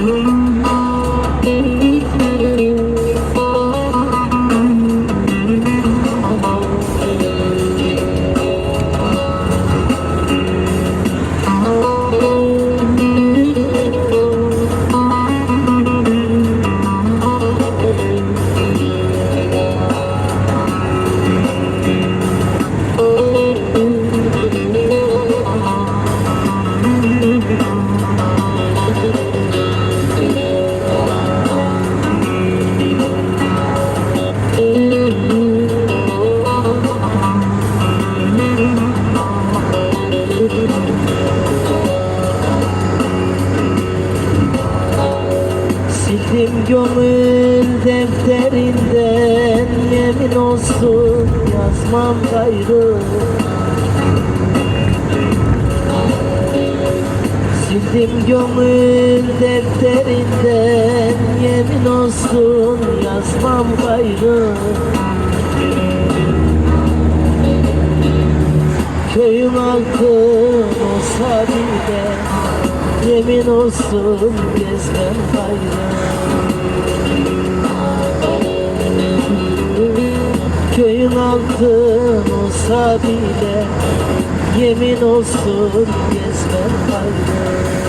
you. Gönül defterinden yemin olsun yazmam gayrı. Sildim gönül defterinden yemin olsun yazmam gayrı. Köyüm altın olsa bile Yemin olsun gezmem gayrı Köyün altın olsa bile Yemin olsun gezmem gayrı